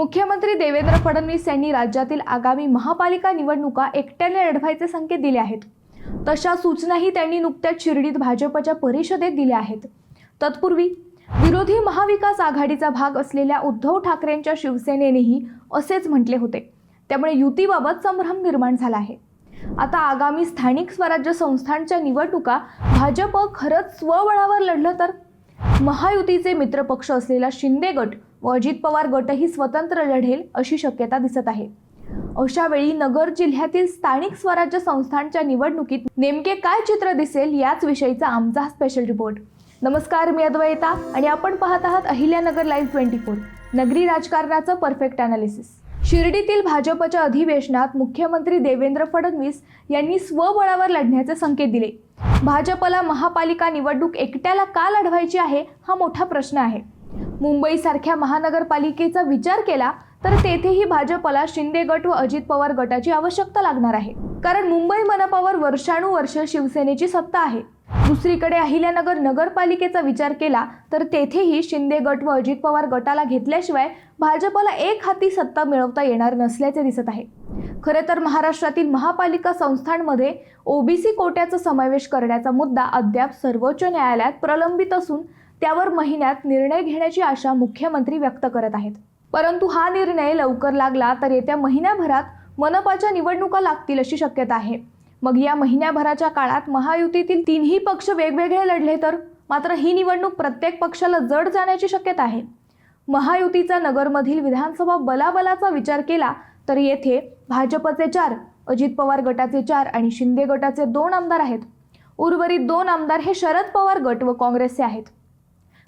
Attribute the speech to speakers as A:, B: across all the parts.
A: मुख्यमंत्री देवेंद्र फडणवीस यांनी राज्यातील आगामी महापालिका निवडणुका एकट्याने लढवायचे संकेत दिले आहेत. तशा सूचनाही त्यांनी नुकत्याच शिर्डीत भाजपच्या परिषदेत दिल्या आहेत. तत्पूर्वी विरोधी महाविकास आघाडीचा भाग असलेल्या उद्धव ठाकरेंच्या शिवसेनेनेही असेच म्हटले होते. त्यामुळे युतीबाबत संभ्रम निर्माण झाला आहे. आता आगामी स्थानिक स्वराज्य संस्थांच्या निवडणुका भाजप खरंच स्वबळावर लढलं तर? महायुतीचे मित्रपक्ष असलेला शिंदे गट व अजित पवार गटही स्वतंत्र लढेल अशी शक्यता दिसत आहे. अशा वेळी नगर जिल्ह्यातील स्थानिक स्वराज्य संस्थांच्या निवडणुकीत नेमके काय चित्र दिसेल याच विषयीचा आमचा स्पेशल रिपोर्ट नमस्कार मी अद्वैता आणि आपण पाहत आहात अहिल्यानगर लाईव्ह ट्वेंटी फोर नगरी राजकारणाचं परफेक्ट अनालिसिस शिर्डीतील भाजपच्या अधिवेशनात मुख्यमंत्री देवेंद्र फडणवीस यांनी स्वबळावर लढण्याचे संकेत दिले. भाजपला महापालिका निवडणूक एकट्याला का लढवायची आहे हा मोठा प्रश्न आहे. मुंबईसारख्या महानगरपालिकेचा विचार केला तर तेथेही भाजपला शिंदे गट व अजित पवार गटाची आवश्यकता लागणार आहे. कारण मुंबई मनपावर वर्षानुवर्ष शिवसेनेची सत्ता आहे. दुसरीकडे अहिल्यानगर नगरपालिकेचा विचार केला तर तेथेही शिंदे गट व अजित पवार गटाला घेतल्याशिवाय भाजपला एक हाती सत्ता मिळवता येणार नसल्याचे दिसत आहे. खरे तर महाराष्ट्रातील महापालिका संस्थांमध्ये ओबीसी कोट्याचा समावेश करण्याचा मुद्दा अद्याप सर्वोच्च न्यायालयात प्रलंबित असून त्यावर महिन्यात निर्णय घेण्याची आशा मुख्यमंत्री व्यक्त करत आहेत. परंतु हा निर्णय लवकर लागला तर येत्या महिन्याभरात मनपाच्या निवडणुका लागतील अशी शक्यता आहे. मग या महिन्याभराच्या काळात महायुतीतील तीनही पक्ष वेगवेगळे लढले तर? मात्र ही निवडणूक प्रत्येक पक्षाला जड जाण्याची शक्यता आहे. महायुतीचा नगरमधील विधानसभा बलाबलाचा विचार केला तर येथे भाजपचे चार अजित पवार गटाचे चार आणि शिंदे गटाचे दोन आमदार आहेत. उर्वरित दोन आमदार हे शरद पवार गट व काँग्रेसचे आहेत.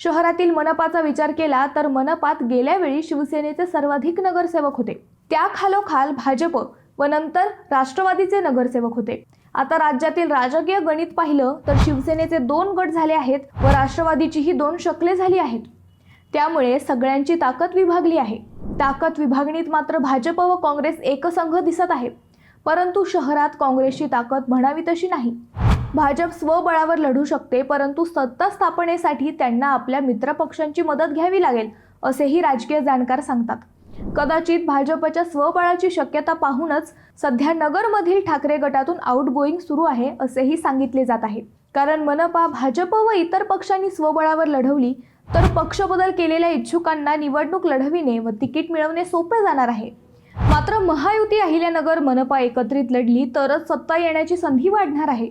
A: शहरातील मनपाचा विचार केला तर मनपात गेल्या वेळी शिवसेनेचे सर्वाधिक नगरसेवक होते. त्या खालोखाल भाजप व नंतर राष्ट्रवादीचे नगरसेवक होते. आता राज्यातील राजकीय गणित पाहिलं तर शिवसेनेचे दोन गट झाले आहेत व राष्ट्रवादीचीही दोन शकले झाली आहेत. त्यामुळे सगळ्यांची ताकद विभागली आहे. ताकद विभागणीत मात्र भाजप व काँग्रेस एकसंघ दिसत आहे. परंतु शहरात काँग्रेसची ताकद म्हणावी तशी नाही. भाजप स्वबळावर लढू शकते परंतु सत्ता स्थापनेसाठी त्यांना आपल्या मित्रपक्षांची मदत घ्यावी लागेल असेही राजकीय जाणकार सांगतात. कदाचित भाजपच्या स्वबळाची शक्यता पाहूनच सध्या नगरमधील ठाकरे गटातून आउटगोईंग सुरू आहे असेही सांगितले जात आहे. कारण मनपा भाजप व इतर पक्षांनी स्वबळावर लढवली तर पक्षबदल केलेल्या इच्छुकांना निवडणूक लढविणे व तिकीट मिळवणे सोपे जाणार आहे. मात्र महायुती अहिल्यानगर मनपा एकत्रित लढली तरच सत्ता येण्याची संधी वाढणार आहे.